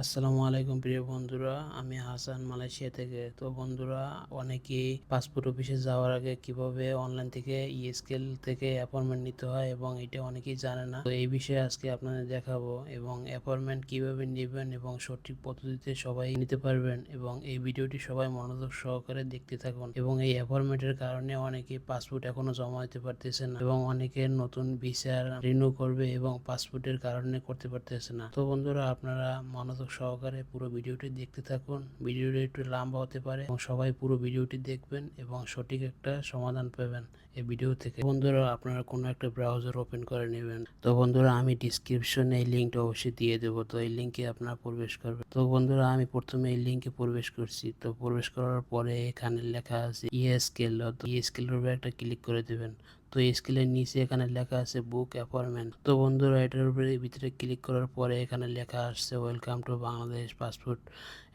আসসালামু আলাইকুম প্রিয় বন্ধুরা, আমি হাসান মালয়েশিয়া থেকে। তো বন্ধুরা, অনেকেই পাসপোর্ট অফিসে যাওয়ার আগে কীভাবে অনলাইন থেকে ইএসকেল থেকে অ্যাপয়েন্টমেন্ট নিতে হয় এবং এটা অনেকেই জানে না। তো এই বিষয়ে আজকে আপনাদের দেখাবো এবং অ্যাপয়েন্টমেন্ট কীভাবে নেবেন এবং সঠিক পদ্ধতিতে সবাই নিতে পারবেন এবং এই ভিডিওটি সবাই মনোযোগ সহকারে দেখতে থাকুন। এবং এই অ্যাপয়েন্টমেন্টের কারণে অনেকেই পাসপোর্ট এখনও জমা দিতে পারতেছে না এবং অনেকে নতুন ভিসা রিনিউ করবে এবং পাসপোর্টের কারণে করতে পারতেছে না। তো বন্ধুরা, আপনারা মনোযোগ সহকারে পুরো ভিডিওটি দেখতে থাকুন। ভিডিওটি একটু লম্বা হতে পারে এবং সবাই পুরো ভিডিওটি দেখবেন এবং সঠিক একটা সমাধান পাবেন এই ভিডিও থেকে। বন্ধুরা, আপনারা কোনো একটা ব্রাউজার ওপেন করে নেবেন। তো বন্ধুরা, আমি ডিসক্রিপশনে এই লিঙ্কটা অবশ্যই দিয়ে দেবো। তো এই লিঙ্কে আপনারা প্রবেশ করবেন। তো বন্ধুরা, আমি প্রথমে এই লিঙ্কে প্রবেশ করছি। তো প্রবেশ করার পরে এখানে লেখা আছে ইএসকেল তো ইএসকেলের উপরে একটা ক্লিক করে দেবেন। তো স্কেলের নিচে এখানে লেখা আছে বুক অ্যাপয়েন্টমেন্ট তো বন্ধুরা, এটার উপরে ভিতরে ক্লিক করার পরে এখানে লেখা আসছে welcome to Bangladesh passport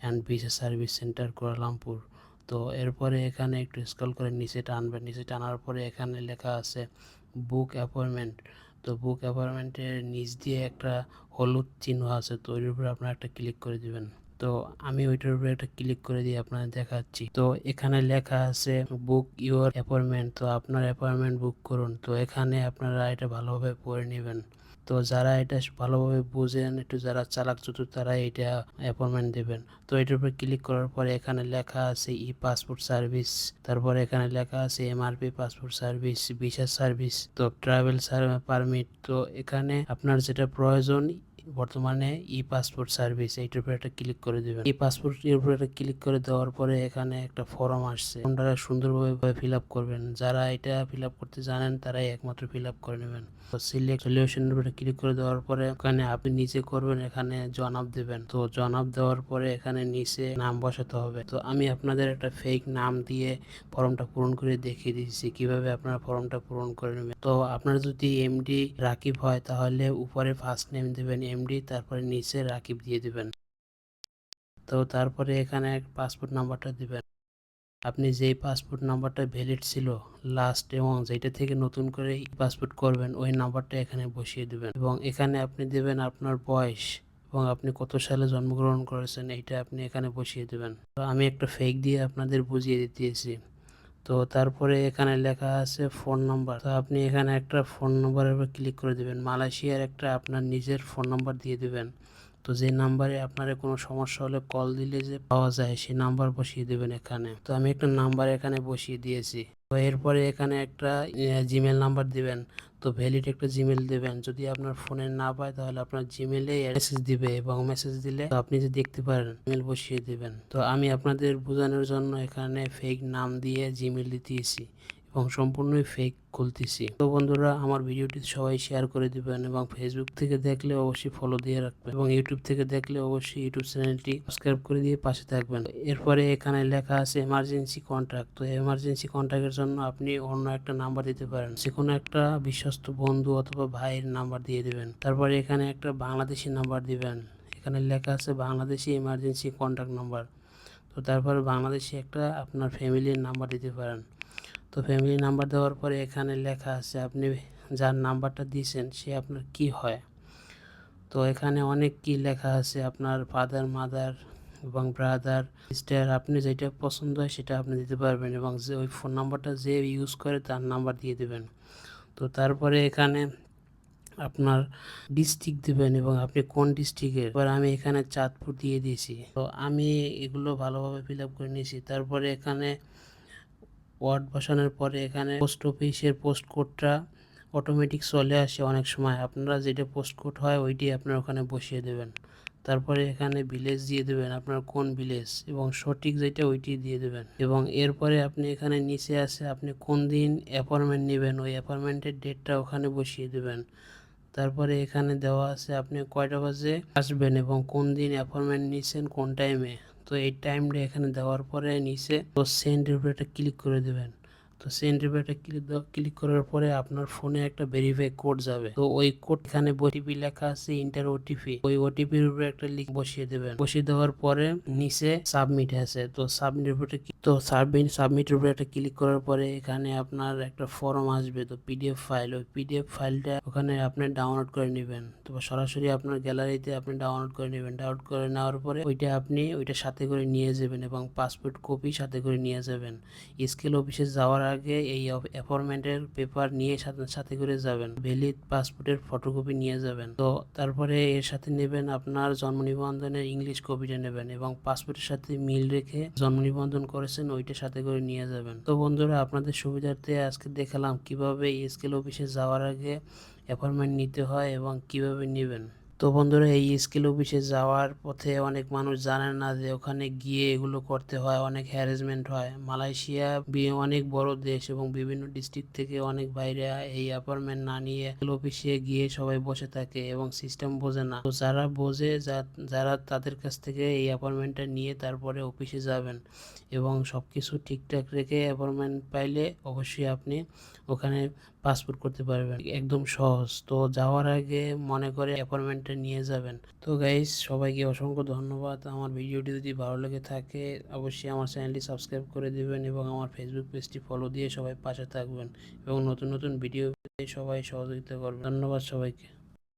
and visa service centre Kuala Lumpur তো এরপরে এখানে একটু স্ক্রল করে নিচে টানবেন নিচে টানার পরে এখানে লেখা আছে বুক অ্যাপয়েন্টমেন্ট তো বুক অ্যাপয়েন্টমেন্টের নিচ দিয়ে একটা হলুদ চিহ্ন আছে, তো ওইটার উপরে আপনারা একটা ক্লিক করে দিবেন। তো আমি ওইটার উপরে একটা ক্লিক করে দিয়ে আপনাদের দেখাচ্ছি। তো এখানে লেখা আছে বুক ইউর অ্যাপয়েন্টমেন্ট তো আপনার অ্যাপয়েন্টমেন্ট বুক করুন। তো এখানে আপনারা এটা ভালোভাবে পড়ে নেবেন। তো যারা এটা ভালোভাবে বুঝেন, একটু যারা চালাক চতুর তারা এটা অ্যাপয়েন্টমেন্ট দেবেন। তো এটার উপর ক্লিক করার পরে এখানে লেখা আছে ই পাসপোর্ট সার্ভিস তারপরে এখানে লেখা আছে MRP passport service visa service তো ট্রাভেল পারমিট তো এখানে আপনার যেটা প্রয়োজন বর্তমানে ই পাসপোর্ট সার্ভিস এইটার উপরে একটা ক্লিক করে দেবেন। ই পাসপোর্ট এর উপরে একটা ক্লিক করে দেওয়ার পরে এখানে একটা ফর্ম আসছে। ফর্মটা সুন্দরভাবে ফিল আপ করবেন। যারা এটা ফিল আপ করতে জানেন, তারাই একমাত্র ফিল আপ করে নেবেন। তো সিলেক্ট সলিউশনের উপরে ক্লিক করে দেওয়ার পরে ওখানে আপনি নিচে করবেন, এখানে জনাব দেবেন। তো জনাব দেওয়ার পরে এখানে নিচে নাম বসাতে হবে। তো আমি আপনাদের একটা ফেক নাম দিয়ে ফর্মটা পূরণ করে দেখিয়ে দিচ্ছি কীভাবে আপনারা ফর্মটা পূরণ করে নেবেন। তো আপনার যদি এমডি রাকিব হয়, তাহলে উপরে ফার্স্ট নেম দেবেন এমডি তারপরে নিচে রাকিব দিয়ে দিবেন। তো তারপরে এখানে এক পাসপোর্ট নাম্বারটা দিবেন। আপনি যেই পাসপোর্ট নাম্বারটা ভ্যালিড ছিল লাস্ট এবং যেটা থেকে নতুন করে পাসপোর্ট করবেন, ওই নাম্বারটা এখানে বসিয়ে দেবেন। এবং এখানে আপনি দেবেন আপনার বয়স এবং আপনি কত সালে জন্মগ্রহণ করেছেন, এইটা আপনি এখানে বসিয়ে দেবেন। তো আমি একটা ফেক দিয়ে আপনাদের বুঝিয়ে দিতেছি। তো তারপরে এখানে লেখা আছে ফোন নাম্বার। তো আপনি এখানে একটা ফোন নাম্বারের উপর ক্লিক করে দেবেন। মালয়েশিয়ার একটা আপনার নিজের ফোন নাম্বার দিয়ে দেবেন। তো যে নাম্বারে আপনার কোনো সমস্যা হলে কল দিলে যে পাওয়া যায়, সেই নাম্বার বসিয়ে দেবেন এখানে। তো আমি একটা নাম্বার এখানে বসিয়ে দিয়েছি। তো এরপরে এখানে একটা জিমেল নাম্বার দিবেন। তো ভ্যালিড একটা জিমেল দেবেন। যদি আপনার ফোনে না পায়, তাহলে আপনার জিমেলে মেসেজ দিবে এবং মেসেজ দিলে তো আপনি যে দেখতে পারেন মেল বসিয়ে দেবেন। তো আমি আপনাদের বোঝানোর জন্য এখানে ফেক নাম দিয়ে জিমেল দিতেছি। এবং সম্পূর্ণই ফেক খুলতেছি। তো বন্ধুরা, আমার ভিডিওটি সবাই শেয়ার করে দিবেন এবং ফেসবুক থেকে দেখলে অবশ্যই ফলো দিয়ে রাখবেন এবং ইউটিউব থেকে দেখলে অবশ্যই ইউটিউব চ্যানেলটি সাবস্ক্রাইব করে দিয়ে পাশে থাকবেন। এরপরে এখানে লেখা আছে এমার্জেন্সি কন্ট্যাক্ট তো এমার্জেন্সি কন্ট্যাক্টের জন্য আপনি অন্য একটা নাম্বার দিতে পারেন। যে কোনো একটা বিশ্বস্ত বন্ধু অথবা ভাইয়ের নাম্বার দিয়ে দেবেন। তারপরে এখানে একটা বাংলাদেশি নাম্বার দিবেন। এখানে লেখা আছে বাংলাদেশি এমার্জেন্সি কন্ট্যাক্ট নাম্বার তো তারপর বাংলাদেশি একটা আপনার ফ্যামিলির নাম্বার দিতে পারেন। তো ফ্যামিলি নাম্বার দেওয়ার পরে এখানে লেখা আছে, আপনি যার নাম্বারটা দিয়েছেন, সে আপনার কি হয়? তো এখানে অনেক কি লেখা আছে, আপনার ফাদার মাদার এবং ব্রাদার সিস্টার আপনি যেটা পছন্দ হয় সেটা আপনি দিতে পারবেন এবং যে ওই ফোন নাম্বারটা যে ইউজ করে তার নাম্বার দিয়ে দেবেন। তো তারপরে এখানে আপনার ডিস্ট্রিক্ট দেবেন এবং আপনি কোন ডিস্ট্রিক্টের এবার আমি এখানে চাঁদপুর দিয়ে দিয়েছি। তো আমি এগুলো ভালোভাবে ফিল আপ করে নিয়েছি। তারপরে এখানে ওয়ার্ড বসানোর পরে এখানে পোস্ট অফিসের পোস্ট কোডটা অটোমেটিক চলে আসে অনেক সময়। আপনারা যেটা পোস্ট কোড হয় ওইটি আপনার ওখানে বসিয়ে দেবেন। তারপরে এখানে ভিলেজ দিয়ে দেবেন আপনার কোন ভিলেজ এবং সঠিক যেটা ওইটি দিয়ে দেবেন। এবং এরপরে আপনি এখানে নিচে আছে আপনি কোন দিন অ্যাপয়েন্টমেন্ট নেবেন, ওই অ্যাপয়েন্টমেন্টের ডেটটা ওখানে বসিয়ে দেবেন। তারপরে এখানে দেওয়া আছে আপনি কয়টা বাজে আসবেন এবং কোন দিন অ্যাপয়েন্টমেন্ট নিয়েছেন কোন টাইমে তো এই টাইমটা এখানে দেওয়ার পরে নিচে তো সেন্ড একটা ক্লিক করে দেবেন। তো সেন্ড একটা ক্লিক ক্লিক করার পরে আপনার ফোনে একটা ভেরিফাই কোড যাবে। তো ওই কোড এখানে ওটিপি লেখা আছে ইন্টার ওটিপি ওই ওটিপির উপরে একটা লিঙ্ক বসিয়ে দেবেন। বসিয়ে দেওয়ার পরে নিচে সাবমিট আছে। তো সাবমিট উপরে তো সাবমিট সাবমিটের উপরে একটা ক্লিক করার পরে এখানে আপনার একটা ফর্ম আসবে। তো পিডিএফ ফাইল, ওই পিডিএফ ফাইলটা ওখানে আপনি ডাউনলোড করে নেবেন। তো সরাসরি আপনার গ্যালারিতে আপনি ডাউনলোড করে নেবেন। ডাউনলোড করে নেওয়ার পরে ওইটা আপনি ওইটা সাথে করে নিয়ে যাবেন এবং পাসপোর্ট কপি সাথে করে নিয়ে যাবেন। স্কেল অফিসে যাওয়ার আগে এই অ্যাপয়েন্টমেন্টের পেপার নিয়ে সাথে সাথে করে যাবেন। ভ্যালিড পাসপোর্টের ফটোকপি নিয়ে যাবেন। তো তারপরে এর সাথে নেবেন আপনার জন্ম নিবন্ধনের ইংলিশ কপিটা নেবেন এবং পাসপোর্টের সাথে মিল রেখে জন্ম নিবন্ধন করেছেন ওইটা সাথে করে নিয়ে যাবেন। তো বন্ধুরা, আপনাদের সুবিধার্থে আজকে দেখালাম কীভাবে স্কেল অফিসে যাওয়ার আগে অ্যাপয়েন্টমেন্ট নিতে হয় এবং কীভাবে নেবেন। তো বন্ধুরা এই স্কিল অফিসে যাওয়ার পথে অনেক মানুষ জানে না যে ওখানে গিয়ে এগুলো করতে হয়, অনেক হ্যারাসমেন্ট হয়। মালয়েশিয়া অনেক বড় দেশ এবং বিভিন্ন ডিস্ট্রিক্ট থেকে অনেক বাইরে এই অ্যাপার্টমেন্ট না নিয়ে স্কিল অফিসে গিয়ে সবাই বসে থাকে এবং সিস্টেম বোঝে না। তো যারা বোঝে যারা তাদের কাছ থেকে এই অ্যাপার্টমেন্টটা নিয়ে তারপরে অফিসে যাবেন এবং সব কিছু ঠিকঠাক রেখে অ্যাপার্টমেন্ট পাইলে অবশ্যই আপনি ওখানে পাসপোর্ট করতে পারবেন। একদম সহজ। তো যাওয়ার আগে মনে করে অ্যাপয়েন্টমেন্টটা নিয়ে যাবেন। তো গাইজ সবাইকে অসংখ্য ধন্যবাদ। আমার ভিডিওটি যদি ভালো লেগে থাকে, অবশ্যই আমার চ্যানেলটি সাবস্ক্রাইব করে দেবেন এবং আমার ফেসবুক পেজটি ফলো দিয়ে সবাই পাশে থাকবেন এবং নতুন নতুন ভিডিও সবাই সহযোগিতা করবেন। ধন্যবাদ সবাইকে।